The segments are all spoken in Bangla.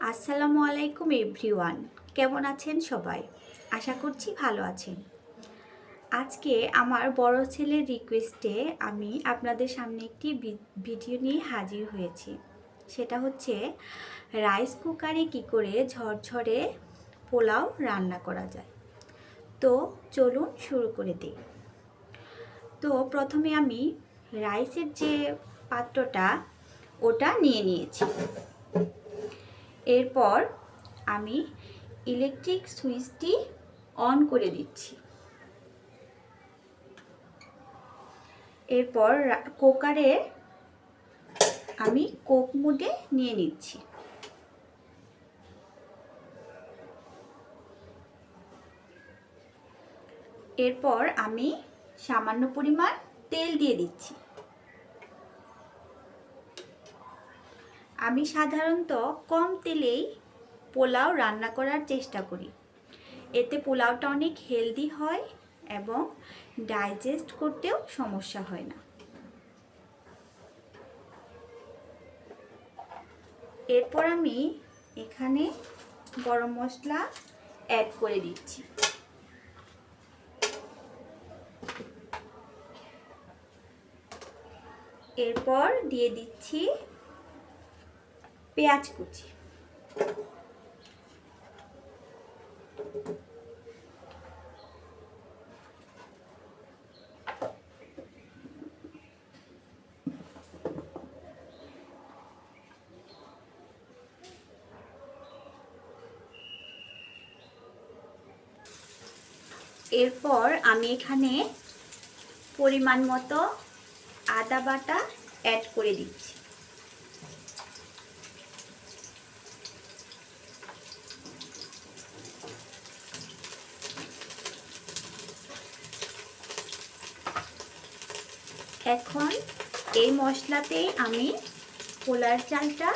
আসসালামু আলাইকুম এভরিওয়ান। কেমন আছেন সবাই? আশা করছি ভালো আছেন। আজকে আমার বড় ছেলের রিকোয়েস্টে আমি আপনাদের সামনে একটি ভিডিও নিয়ে হাজির হয়েছি। সেটা হচ্ছে রাইস কুকারে কি করে ঝরঝরে পোলাও রান্না করা যায়। তো চলুন শুরু করে দিই। তো প্রথমে আমি রাইসের যে পাত্রটা, ওটা নিয়ে নিয়েছি। এরপর আমি ইলেকট্রিক সুইচটি অন করে দিচ্ছি। এরপর কুকারে আমি কোক মুডে নিয়ে নিচ্ছি। এরপর আমি সামান্য পরিমাণ তেল দিয়ে দিচ্ছি। আমি সাধারণত কম তেলেই পোলাও রান্না করার চেষ্টা করি। এতে পোলাওটা অনেক হেলদি হয় এবং ডাইজেস্ট করতেও সমস্যা হয় না। এরপর আমি এখানে গরম মশলা অ্যাড করে দিচ্ছি। এরপর দিয়ে দিচ্ছি পেঁয়াজ কুচি। এরপর আমি এখানে পরিমাণ মতো আদা বাটা অ্যাড করে দিচ্ছি। এখন এই মশলাতেই আমি পোলার চালটা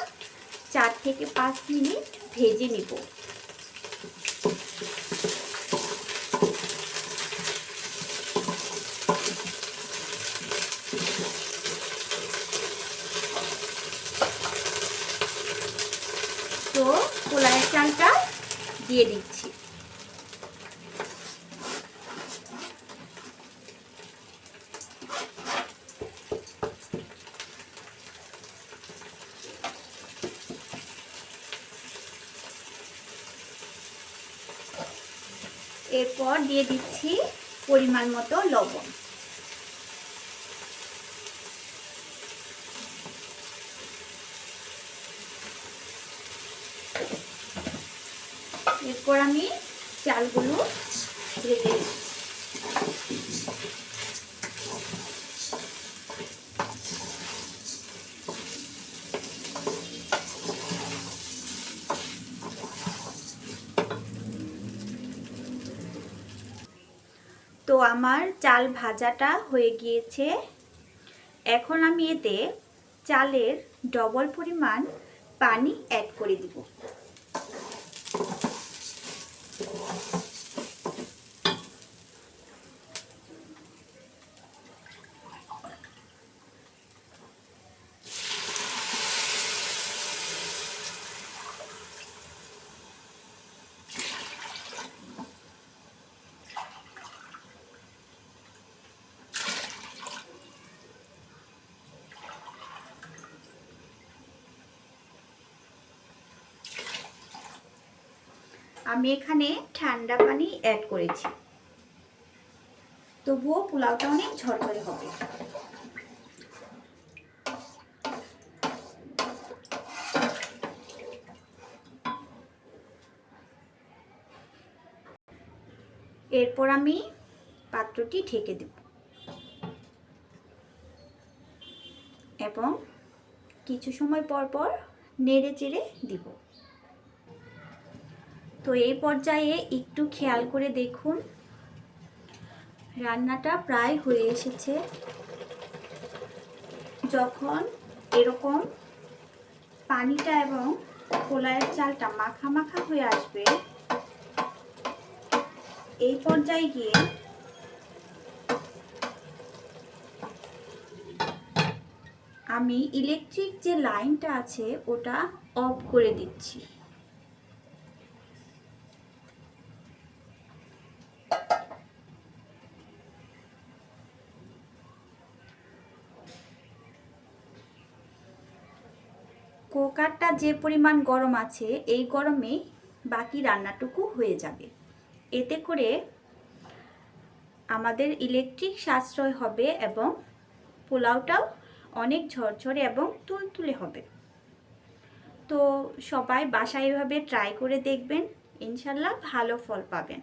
চার থেকে পাঁচ মিনিট ভেজে নিব। তো পোলার চালটা দিয়ে দিচ্ছি। এরপর দিয়ে দিচ্ছি পরিমাণ মতো লবণ। এরপর আমি চালগুলো ভেজে নিচ্ছি আমার চাল ভাজাটা হয়ে গিয়েছে। এখন আমি এতে চালের ডবল পরিমাণ পানি অ্যাড করে দিব। আমি এখানে ঠান্ডা পানি অ্যাড করেছি। তবুও পোলাওটা অনেক ঝরঝরে হবে। এরপর আমি পাত্রটি ঢেকে দেব এবং কিছু সময় পর পর নেড়ে চেড়ে দিব। তো এই পর্যায়ে একটু খেয়াল করে দেখুন। রান্নাটা প্রায় হয়ে এসেছে। যখন এরকম পানিটা এবং পোলায়ের চালটা মাখা মাখা হয়ে আসবে, এই পর্যায়ে গিয়ে আমি ইলেকট্রিক যে লাইনটা আছে, ওটা অফ করে দিচ্ছি। কুকারটা যে পরিমাণ গরম আছে, এই গরমেই বাকি রান্নাটুকু হয়ে যাবে। এতে করে আমাদের ইলেকট্রিক সাশ্রয় হবে এবং পোলাওটাও অনেক ঝরঝরে এবং তুলতুলে হবে। তো সবাই বাসায় এভাবে ট্রাই করে দেখবেন, ইনশাল্লাহ ভালো ফল পাবেন।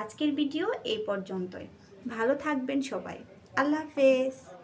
আজকের ভিডিও এই পর্যন্তই। ভালো থাকবেন সবাই। আল্লাহ হাফেজ।